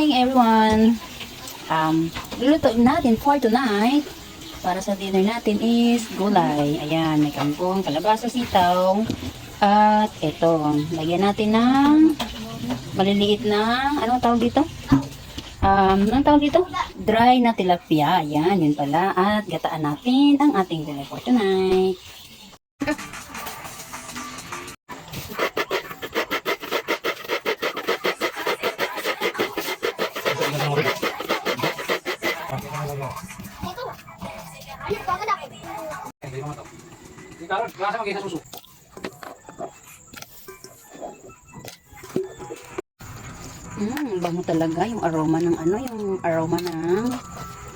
morning everyone. Um, luluto natin for tonight. Para sa dinner natin is gulay. Ayan, may kangkong, kalabasa, sitaw. At ito, lagyan natin ng maliliit na, anong tawag dito? Um, anong tawag dito? Dry na tilapia. Ayan, yun pala. At gataan natin ang ating gulay for tonight. Mm, bango talaga yung aroma ng ano, yung aroma ng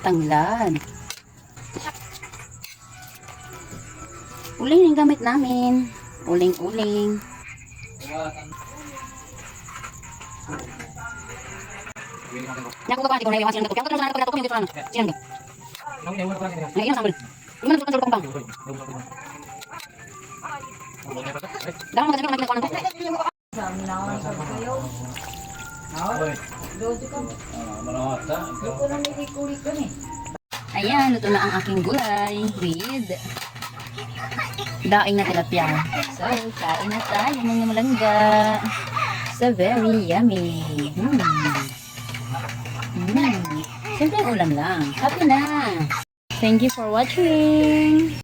tanglad. Uling yung gamit namin. Uling-uling. Naku ka pa, ko na iwan silang natupi. Ako na natupi, natupi yung gitano. Silang to. Ngayon ang sambal. Yung mga natupi sa lupang Dahil mga kasi naman nakuha ng Ayan, luto na ang aking gulay with daing na tilapia. So, kain na tayo mga malangga. So, very yummy. Hmm. Siyempre, ulam lang. Happy na. Thank you for watching.